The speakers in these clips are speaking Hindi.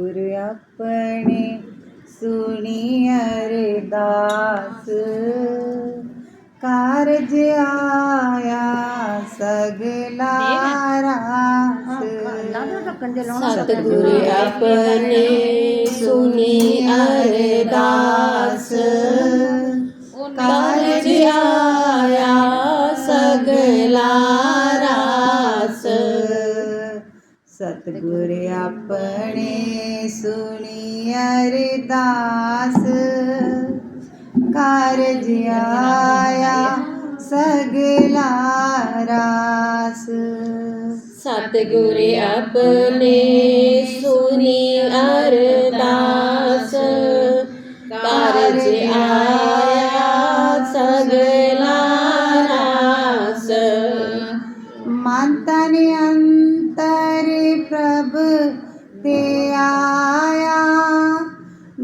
ਗੁਰ ਆਪਣੇ ਸੁਣੀ ਅਰਦਾਸ। ਕਾਰਜ ਆਇਆ ਸਗਲਾ ਰਾਸ। ਸਤਿਗੁਰ ਆਪਣੇ ਸੁਣੀ ਅਰਦਾਸ। ਕਾਰਜ ਆਇਆ ਸਗਲਾ ਰਾਸ। ਸਤਿਗੁਰ ਆਪਣੇ हरिदास कारज आया सगला रास। सतगुरे अपने सुनी अरदास।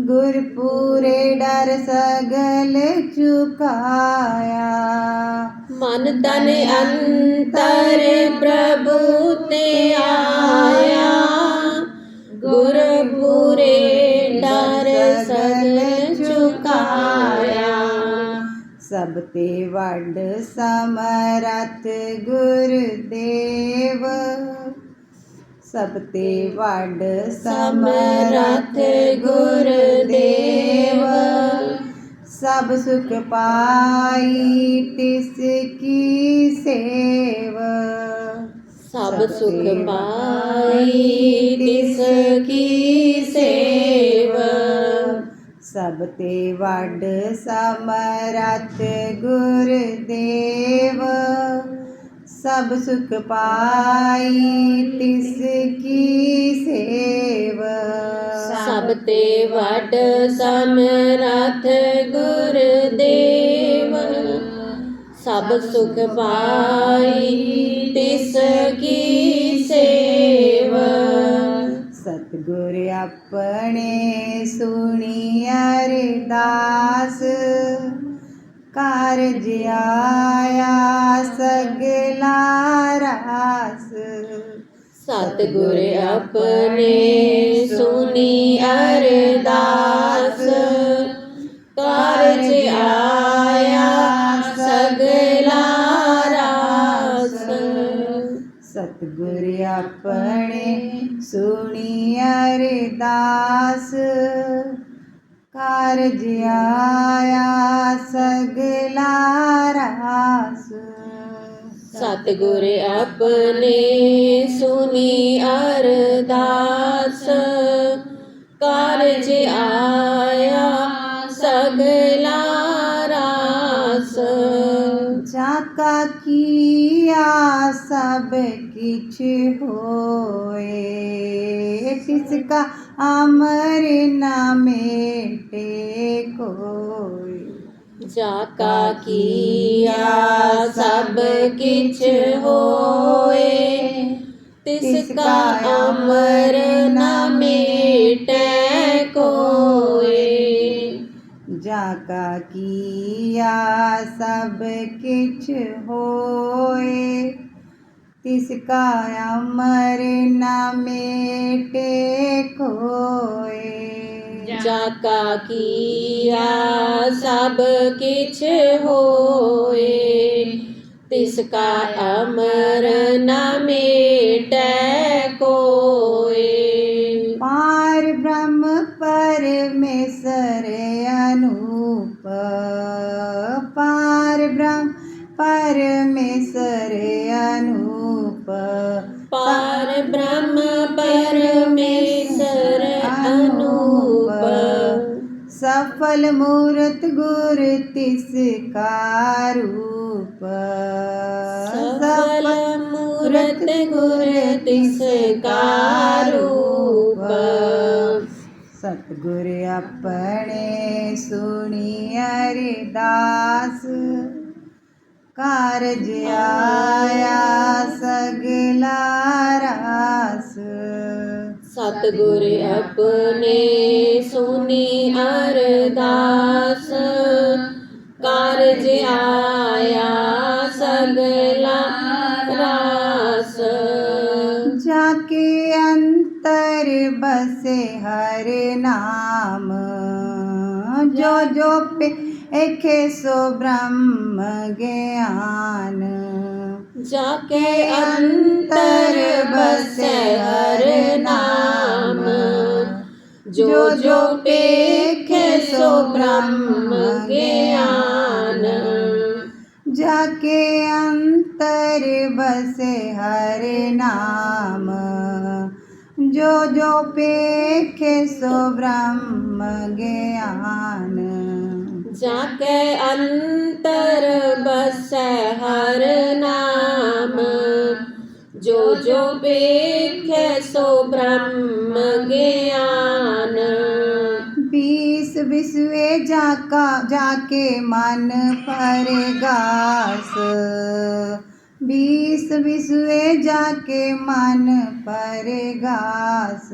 ਗੁਰਪੂਰੇ ਡਰ ਸਗਲ ਚੁਕਾਇਆ। ਮਨ ਤਨ ਅੰਤਰ ਪ੍ਰਭੂ ਤੇ ਆਇਆ। ਗੁਰ ਪੂਰੇ ਡਰ ਸਗਲ ਝੁਕਾਇਆ ਸਭ ਤੇ ਵੱਡ ਸਮਰਥ ਗੁਰਦੇਵ। ਸਭ ਤੇ ਵੱਡ ਸਮਰਥ ਗੁਰਦੇਵ ਸਭ ਸੁਖ ਪਾਈ ਤਿਸ ਕੀ ਸੇਵ। ਸਭ ਸੁਖ ਪਾਈ ਤਿਸ ਕੀ ਸੇਵ। ਸਭ ਤੇ ਵੱਡ ਸਮਰਥ ਗੁਰਦੇਵ ਸਭ ਸੁਖ ਪਾਈ ਤਿਸ ਕੀ ਸੇਵ। ਸਭ ਤੇ ਵੱਡ ਸਮਰਥ ਗੁਰਦੇਵ। ਸਭ ਸੁਖ ਪਾਈ ਤਿਸ ਕੀ ਸੇਵ। ਸਤਿਗੁਰ ਆਪਣੇ ਸੁਣੀ ਅਰਦਾਸ। कारज आया सगला रास। सतगुर अपने सुनी अरदास। कारज आया सगला रास। सतगुर अपने सुनी अरदास। कारज आया सगला रास सतगुर अपने सुनी अरदास। कार्य आया सगला रास जाका किया सब किछ होए। किसका अमर नाम पे जाका किया, सब किच होए। तिसका अमर न मेटै कोए। जाका किया, सब किच होए। तिसका अमर न मेटे कोए। जाका किया सब किछ होए। तिसका अमर न मेट कोए पार ब्रह्म परमेश्वर अनूप। पार ब्रह्म परमेश्वर अनूप। पार ब्रह्म परमेश्वर सफल मूर्त गुर तिसका कारूप सफल मूर्त गुर तिसका रूप। सतगुर अपने सुनी हरिदास कारज आया सगला रास। सतगुर अपने सुनी अरदास। कारज आया सगला रास। जाके अंतर बसे हर नाम। जो जो पे एक सो ब्रह्म ज्ञान। जाके अंतर बसे हर जो जो पेखे सो ब्रह्म ज्ञान। जाके अंतर बसे हर नाम। जो जो पेखे सो ब्रह्म ज्ञान। जाके अंतर बसे हर नाम। जो जो पेखे सो ब्रह्म ज्ञान। बीस बिस्वे जाका जाके मन परगास बीस बिस्वे जाके मन परगास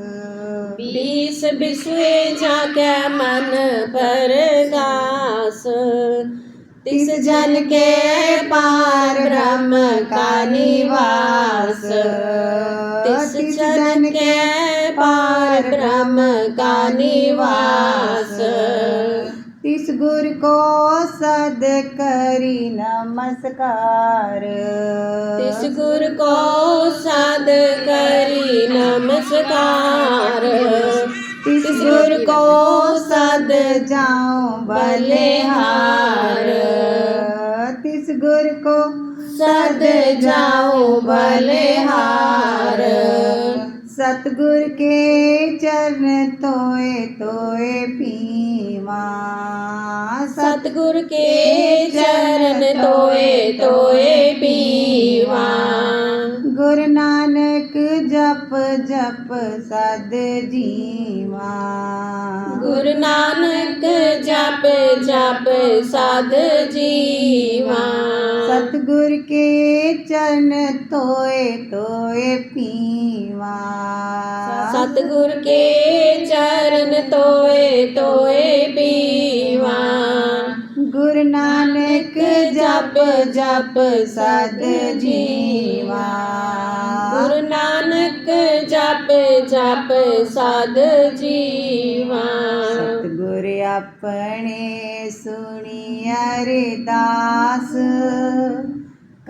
बीस बिस्वे जाके मन पर गास तिस जन के पार ब्रह्म का निवास। तिस जन के पार ब्रह्म का निवास। तिस गुर को सद करी नमस्कार। तिस गुर को साध करी नमस्कार। तिस गुर को साध जाऊँ बलिहार तिस गुर को सद जाओ बलिहार सतगुर के चरण तोए तोए पीवा सतगुर के चरण तोए तोए पीवा गुरु नानक जप जप सद जीवा। गुरु नानक जप जप साध जीवा। सतगुर के चरण तोए तोए पीवा। सतगुर के चरण तोए तोए पीवा। गुरु नानक जप जप सद जीवा। गुरु नानक जप जप साध जीवा सतगुर अपने सुनी अरदास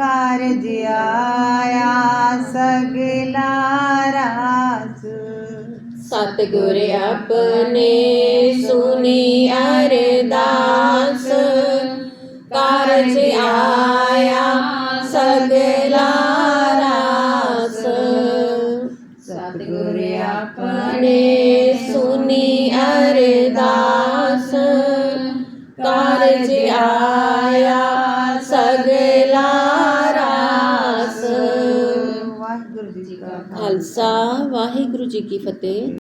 कारज आया सगला रास सतगुर अपने सुनी अरदास कारज आया पड़े सुनी अरदास। कार्य आया सगला रास। वाहिगुरु जी का खालसा वाहिगुरु जी की फतेह।